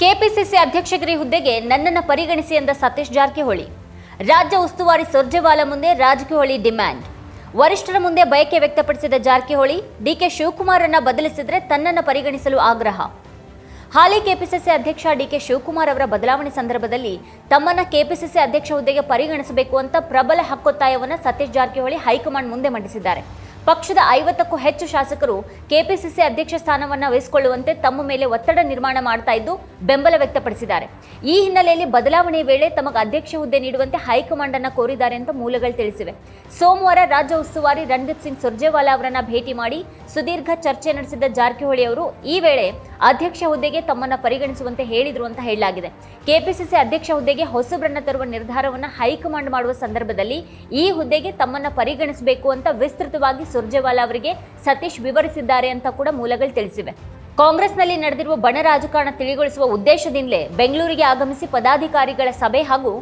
KPCC ಅಧ್ಯಕ್ಷಗಿರಿ ಹುದ್ದೆಗೆ ನನ್ನನ್ನು ಪರಿಗಣಿಸಿ ಎಂದ ಸತೀಶ್ ಜಾರಕಿಹೊಳಿ. ರಾಜ್ಯ ಉಸ್ತುವಾರಿ ಸುರ್ಜೆವಾಲ ಮುಂದೆ ರಾಜಕಿಹೊಳಿ ಡಿಮ್ಯಾಂಡ್. ವರಿಷ್ಠರ ಮುಂದೆ ಬಯಕೆ ವ್ಯಕ್ತಪಡಿಸಿದ ಜಾರಕಿಹೊಳಿ, ಡಿಕೆ ಶಿವಕುಮಾರನ್ನ ಬದಲಿಸಿದರೆ ತನ್ನನ್ನು ಪರಿಗಣಿಸಲು ಆಗ್ರಹ. ಹಾಲಿ ಕೆಪಿಸಿಸಿ ಅಧ್ಯಕ್ಷ ಡಿಕೆ ಶಿವಕುಮಾರ್ ಅವರ ಬದಲಾವಣೆ ಸಂದರ್ಭದಲ್ಲಿ ತಮ್ಮನ್ನ ಕೆಪಿಸಿಸಿ ಅಧ್ಯಕ್ಷ ಹುದ್ದೆಗೆ ಪರಿಗಣಿಸಬೇಕು ಅಂತ ಪ್ರಬಲ ಹಕ್ಕೊತ್ತಾಯವನ್ನು ಸತೀಶ್ ಜಾರಕಿಹೊಳಿ ಹೈಕಮಾಂಡ್ ಮುಂದೆ ಮಂಡಿಸಿದ್ದಾರೆ. ಪಕ್ಷದ ಐವತ್ತಕ್ಕೂ ಹೆಚ್ಚು ಶಾಸಕರು ಕೆಪಿಸಿಸಿ ಅಧ್ಯಕ್ಷ ಸ್ಥಾನವನ್ನ ವಹಿಸಿಕೊಳ್ಳುವಂತೆ ತಮ್ಮ ಮೇಲೆ ಒತ್ತಡ ನಿರ್ಮಾಣ ಮಾಡ್ತಾ ಇದ್ದು ಬೆಂಬಲ ವ್ಯಕ್ತಪಡಿಸಿದ್ದಾರೆ. ಈ ಹಿನ್ನೆಲೆಯಲ್ಲಿ ಬದಲಾವಣೆ ವೇಳೆ ತಮಗೆ ಅಧ್ಯಕ್ಷ ಹುದ್ದೆ ನೀಡುವಂತೆ ಹೈಕಮಾಂಡ್ ಅನ್ನು ಕೋರಿದ್ದಾರೆ ಅಂತ ಮೂಲಗಳು ತಿಳಿಸಿವೆ. ಸೋಮವಾರ ರಾಜ್ಯ ಉಸ್ತುವಾರಿ ರಣದೀಪ್ ಸಿಂಗ್ ಸುರ್ಜೇವಾಲಾ ಅವರನ್ನ ಭೇಟಿ ಮಾಡಿ ಸುದೀರ್ಘ ಚರ್ಚೆ ನಡೆಸಿದ ಜಾರಕಿಹೊಳಿ ಅವರು ಈ ವೇಳೆ ಅಧ್ಯಕ್ಷ ಹುದ್ದೆಗೆ ತಮ್ಮನ್ನ ಪರಿಗಣಿಸುವಂತೆ ಹೇಳಿದ್ರು ಅಂತ ಹೇಳಲಾಗಿದೆ. ಕೆಪಿಸಿಸಿ ಅಧ್ಯಕ್ಷ ಹುದ್ದೆಗೆ ಹೊಸಬ್ರನ್ನ ತರುವ ನಿರ್ಧಾರವನ್ನು ಹೈಕಮಾಂಡ್ ಮಾಡುವ ಸಂದರ್ಭದಲ್ಲಿ ಈ ಹುದ್ದೆಗೆ ತಮ್ಮನ್ನ ಪರಿಗಣಿಸಬೇಕು ಅಂತ ವಿಸ್ತೃತವಾಗಿ ಸುರ್ಜೇವಾಲಾ ಅವರಿಗೆ ಸತೀಶ್ ವಿವರಿಸಿದ್ದಾರೆ ಅಂತ ಕೂಡ ಮೂಲಗಳು ತಿಳಿಸಿವೆ. ಕಾಂಗ್ರೆಸ್ನಲ್ಲಿ ನಡೆದಿರುವ ಬಣ ರಾಜಕಾರಣ ತಿಳಿಗೊಳಿಸುವ ಉದ್ದೇಶದಿಂದಲೇ ಬೆಂಗಳೂರಿಗೆ ಆಗಮಿಸಿ ಪದಾಧಿಕಾರಿಗಳ ಸಭೆ ಹಾಗೂ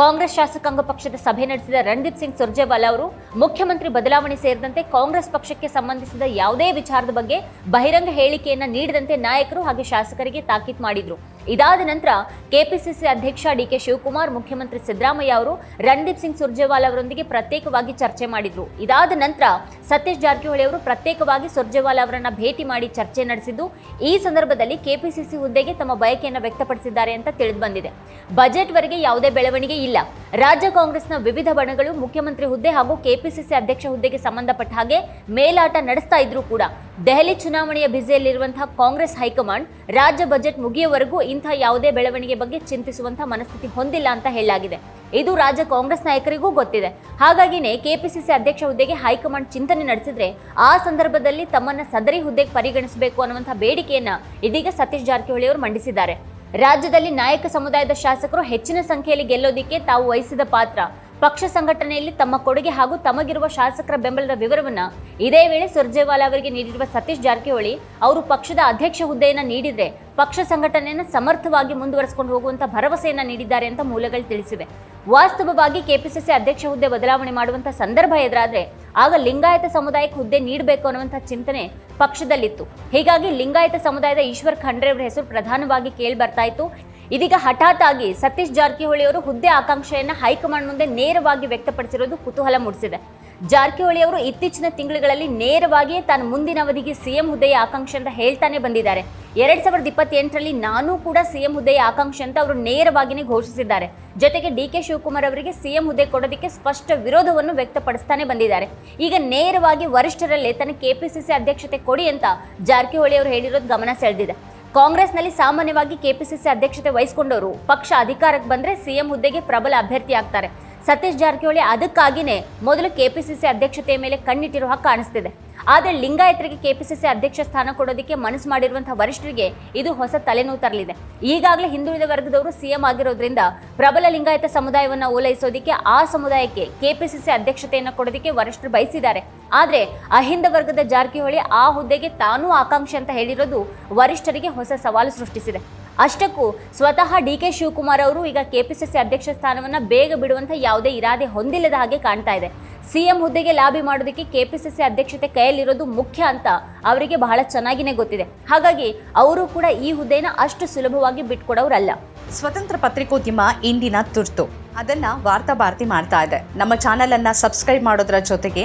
ಕಾಂಗ್ರೆಸ್ ಶಾಸಕಾಂಗ ಪಕ್ಷದ ಸಭೆ ನಡೆಸಿದ ರಣದೀಪ್ ಸಿಂಗ್ ಸುರ್ಜೇವಾಲಾ ಅವರು ಮುಖ್ಯಮಂತ್ರಿ ಬದಲಾವಣೆ ಸೇರಿದಂತೆ ಕಾಂಗ್ರೆಸ್ ಪಕ್ಷಕ್ಕೆ ಸಂಬಂಧಿಸಿದ ಯಾವುದೇ ವಿಚಾರದ ಬಗ್ಗೆ ಬಹಿರಂಗ ಹೇಳಿಕೆಯನ್ನ ನೀಡದಂತೆ ನಾಯಕರು ಹಾಗೂ ಶಾಸಕರಿಗೆ ತಾಕೀತು ಮಾಡಿದ್ರು. ಇದಾದ ನಂತರ ಕೆಪಿಸಿಸಿ ಅಧ್ಯಕ್ಷ ಡಿ ಕೆ ಶಿವಕುಮಾರ್, ಮುಖ್ಯಮಂತ್ರಿ ಸಿದ್ದರಾಮಯ್ಯ ಅವರು ರಣದೀಪ್ ಸಿಂಗ್ ಸುರ್ಜೇವಾಲಾ ಅವರೊಂದಿಗೆ ಪ್ರತ್ಯೇಕವಾಗಿ ಚರ್ಚೆ ಮಾಡಿದ್ರು. ಇದಾದ ನಂತರ ಸತೀಶ್ ಜಾರಕಿಹೊಳಿ ಅವರು ಪ್ರತ್ಯೇಕವಾಗಿ ಸುರ್ಜೇವಾಲಾ ಅವರನ್ನ ಭೇಟಿ ಮಾಡಿ ಚರ್ಚೆ ನಡೆಸಿದ್ದು, ಈ ಸಂದರ್ಭದಲ್ಲಿ ಕೆಪಿಸಿಸಿ ಹುದ್ದೆಗೆ ತಮ್ಮ ಬಯಕೆಯನ್ನು ವ್ಯಕ್ತಪಡಿಸಿದ್ದಾರೆ ಅಂತ ತಿಳಿದು ಬಂದಿದೆ. ಬಜೆಟ್ವರೆಗೆ ಯಾವುದೇ ಬೆಳವಣಿಗೆ ಇಲ್ಲ. ರಾಜ್ಯ ಕಾಂಗ್ರೆಸ್ನ ವಿವಿಧ ಬಣಗಳು ಮುಖ್ಯಮಂತ್ರಿ ಹುದ್ದೆ ಹಾಗೂ ಕೆಪಿಸಿಸಿ ಅಧ್ಯಕ್ಷ ಹುದ್ದೆಗೆ ಸಂಬಂಧಪಟ್ಟ ಹಾಗೆ ಮೇಲಾಟ ನಡೆಸ್ತಾ ಇದ್ರು ಕೂಡ ದೆಹಲಿ ಚುನಾವಣೆಯ ಬ್ಯುಸಿಯಲ್ಲಿರುವಂತಹ ಕಾಂಗ್ರೆಸ್ ಹೈಕಮಾಂಡ್ ರಾಜ್ಯ ಬಜೆಟ್ ಮುಗಿಯುವವರೆಗೂ ಇಂಥ ಯಾವುದೇ ಬೆಳವಣಿಗೆ ಬಗ್ಗೆ ಚಿಂತಿಸುವಂತಹ ಮನಸ್ಥಿತಿ ಹೊಂದಿಲ್ಲ ಅಂತ ಹೇಳಲಾಗಿದೆ. ಇದು ರಾಜ್ಯ ಕಾಂಗ್ರೆಸ್ ನಾಯಕರಿಗೂ ಗೊತ್ತಿದೆ. ಹಾಗಾಗಿನೇ ಕೆಪಿಸಿಸಿ ಅಧ್ಯಕ್ಷ ಹುದ್ದೆಗೆ ಹೈಕಮಾಂಡ್ ಚಿಂತನೆ ನಡೆಸಿದ್ರೆ ಆ ಸಂದರ್ಭದಲ್ಲಿ ತಮ್ಮನ್ನ ಸದರಿ ಹುದ್ದೆಗೆ ಪರಿಗಣಿಸಬೇಕು ಅನ್ನುವಂಥ ಬೇಡಿಕೆಯನ್ನ ಇದೀಗ ಸತೀಶ್ ಜಾರಕಿಹೊಳಿ ಅವರು ಮಂಡಿಸಿದ್ದಾರೆ. ರಾಜ್ಯದಲ್ಲಿ ನಾಯಕ ಸಮುದಾಯದ ಶಾಸಕರು ಹೆಚ್ಚಿನ ಸಂಖ್ಯೆಯಲ್ಲಿ ಗೆಲ್ಲೋದಿಕ್ಕೆ ತಾವು ವಹಿಸಿದ ಪಾತ್ರ. ಪಕ್ಷ ಸಂಘಟನೆಯಲ್ಲಿ ತಮ್ಮ ಕೊಡುಗೆ ಹಾಗೂ ತಮಗಿರುವ ಶಾಸಕರ ಬೆಂಬಲದ ವಿವರವನ್ನ ಇದೇ ವೇಳೆ ಸುರ್ಜೇವಾಲಾ ಅವರಿಗೆ ನೀಡಿರುವ ಸತೀಶ್ ಜಾರಕಿಹೊಳಿ ಅವರು ಪಕ್ಷದ ಅಧ್ಯಕ್ಷ ಹುದ್ದೆಯನ್ನ ನೀಡಿದ್ರೆ ಪಕ್ಷ ಸಂಘಟನೆಯನ್ನು ಸಮರ್ಥವಾಗಿ ಮುಂದುವರೆಸಿಕೊಂಡು ಹೋಗುವಂತ ಭರವಸೆಯನ್ನ ನೀಡಿದ್ದಾರೆ ಅಂತ ಮೂಲಗಳು ತಿಳಿಸಿವೆ. ವಾಸ್ತವವಾಗಿ ಕೆಪಿಸಿಸಿ ಅಧ್ಯಕ್ಷ ಹುದ್ದೆ ಬದಲಾವಣೆ ಮಾಡುವಂತಹ ಸಂದರ್ಭ ಎದುರಾದ್ರೆ ಆಗ ಲಿಂಗಾಯತ ಸಮುದಾಯಕ್ಕೆ ಹುದ್ದೆ ನೀಡಬೇಕು ಅನ್ನುವಂತಹ ಚಿಂತನೆ ಪಕ್ಷದಲ್ಲಿತ್ತು. ಹೀಗಾಗಿ ಲಿಂಗಾಯತ ಸಮುದಾಯದ ಈಶ್ವರ್ ಖಂಡ್ರೆ ಅವರ ಹೆಸರು ಪ್ರಧಾನವಾಗಿ ಕೇಳಿ ಬರ್ತಾ ಇತ್ತು. ಇದೀಗ ಹಠಾತ್ ಆಗಿ ಸತೀಶ್ ಜಾರಕಿಹೊಳಿ ಅವರು ಹುದ್ದೆ ಆಕಾಂಕ್ಷೆಯನ್ನು ಹೈಕಮಾಂಡ್ ಮುಂದೆ ನೇರವಾಗಿ ವ್ಯಕ್ತಪಡಿಸಿರೋದು ಕುತೂಹಲ ಮೂಡಿಸಿದೆ. ಜಾರಕಿಹೊಳಿ ಅವರು ಇತ್ತೀಚಿನ ತಿಂಗಳುಗಳಲ್ಲಿ ನೇರವಾಗಿಯೇ ತಾನು ಮುಂದಿನ ಅವಧಿಗೆ ಸಿಎಂ ಹುದ್ದೆಯ ಆಕಾಂಕ್ಷೆ ಅಂತ ಹೇಳ್ತಾನೆ ಬಂದಿದ್ದಾರೆ. ಎರಡ್ ಸಾವಿರದ ಇಪ್ಪತ್ತೆಂಟರಲ್ಲಿ ನಾನೂ ಕೂಡ ಸಿಎಂ ಹುದ್ದೆಯ ಆಕಾಂಕ್ಷೆ ಅಂತ ಅವರು ನೇರವಾಗಿಯೇ ಘೋಷಿಸಿದ್ದಾರೆ. ಜೊತೆಗೆ ಡಿ ಕೆ ಶಿವಕುಮಾರ್ ಅವರಿಗೆ ಸಿಎಂ ಹುದ್ದೆ ಕೊಡೋದಕ್ಕೆ ಸ್ಪಷ್ಟ ವಿರೋಧವನ್ನು ವ್ಯಕ್ತಪಡಿಸ್ತಾನೆ ಬಂದಿದ್ದಾರೆ. ಈಗ ನೇರವಾಗಿ ವರಿಷ್ಠರಲ್ಲೇ ತನ್ನ ಕೆಪಿಸಿಸಿ ಅಧ್ಯಕ್ಷತೆ ಕೊಡಿ ಅಂತ ಜಾರಕಿಹೊಳಿ ಅವರು ಹೇಳಿರೋದು ಗಮನ ಸೆಳೆದಿದೆ. ಕಾಂಗ್ರೆಸ್ನಲ್ಲಿ ಸಾಮಾನ್ಯವಾಗಿ ಕೆಪಿಸಿಸಿ ಅಧ್ಯಕ್ಷತೆ ವಹಿಸಿಕೊಂಡವರು ಪಕ್ಷ ಅಧಿಕಾರಕ್ಕೆ ಬಂದರೆ ಸಿಎಂ ಹುದ್ದೆಗೆ ಪ್ರಬಲ ಅಭ್ಯರ್ಥಿ ಆಗ್ತಾರೆ ಸತೀಶ್ ಜಾರಕಿಹೊಳಿ ಅದಕ್ಕಾಗಿಯೇ ಮೊದಲು ಕೆಪಿಸಿಸಿ ಅಧ್ಯಕ್ಷತೆಯ ಮೇಲೆ ಕಣ್ಣಿಟ್ಟಿರುವ ಕಾಣಿಸ್ತಿದೆ. ಆದರೆ ಲಿಂಗಾಯತರಿಗೆ ಕೆಪಿಸಿಸಿ ಅಧ್ಯಕ್ಷ ಸ್ಥಾನ ಕೊಡೋದಕ್ಕೆ ಮನಸ್ಸು ಮಾಡಿರುವಂತಹ ವರಿಷ್ಠರಿಗೆ ಇದು ಹೊಸ ತಲೆನೋವು ತರಲಿದೆ. ಈಗಾಗಲೇ ಹಿಂದುಳಿದ ವರ್ಗದವರು ಸಿಎಂ ಆಗಿರೋದ್ರಿಂದ ಪ್ರಬಲ ಲಿಂಗಾಯತ ಸಮುದಾಯವನ್ನು ಓಲೈಸೋದಕ್ಕೆ ಆ ಸಮುದಾಯಕ್ಕೆ ಕೆಪಿಸಿಸಿ ಅಧ್ಯಕ್ಷತೆಯನ್ನು ಕೊಡೋದಕ್ಕೆ ವರಿಷ್ಠರು ಬಯಸಿದ್ದಾರೆ. ಆದರೆ ಅಹಿಂದ ವರ್ಗದ ಜಾರಕಿಹೊಳಿ ಆ ಹುದ್ದೆಗೆ ತಾನೂ ಆಕಾಂಕ್ಷೆ ಅಂತ ಹೇಳಿರೋದು ವರಿಷ್ಠರಿಗೆ ಹೊಸ ಸವಾಲು ಸೃಷ್ಟಿಸಿದೆ. ಅಷ್ಟಕ್ಕೂ ಸ್ವತಃ ಡಿ ಕೆ ಶಿವಕುಮಾರ್ ಅವರು ಈಗ ಕೆಪಿಸಿಸಿ ಅಧ್ಯಕ್ಷ ಸ್ಥಾನವನ್ನು ಬೇಗ ಬಿಡುವಂಥ ಯಾವುದೇ ಇರಾದೆ ಹೊಂದಿಲ್ಲದ ಹಾಗೆ ಕಾಣ್ತಾ ಇದೆ. ಸಿಎಂ ಹುದ್ದೆಗೆ ಲಾಬಿ ಮಾಡೋದಕ್ಕೆ ಕೆಪಿಸಿಸಿ ಅಧ್ಯಕ್ಷತೆ ಕೈಯಲ್ಲಿರೋದು ಮುಖ್ಯ ಅಂತ ಅವರಿಗೆ ಬಹಳ ಚೆನ್ನಾಗಿನೇ ಗೊತ್ತಿದೆ. ಹಾಗಾಗಿ ಅವರು ಕೂಡ ಈ ಹುದ್ದೆನ ಅಷ್ಟು ಸುಲಭವಾಗಿ ಬಿಟ್ಕೊಡೋರಲ್ಲ. ಸ್ವತಂತ್ರ ಪತ್ರಿಕೋದ್ಯಮ ಇಂದಿನ ತುರ್ತು. ಅದನ್ನ ವಾರ್ತಾ ಭಾರತಿ ಮಾಡ್ತಾ ಇದೆ. ನಮ್ಮ ಚಾನೆಲ್ ಅನ್ನ ಸಬ್ಸ್ಕ್ರೈಬ್ ಮಾಡೋದ್ರ ಜೊತೆಗೆ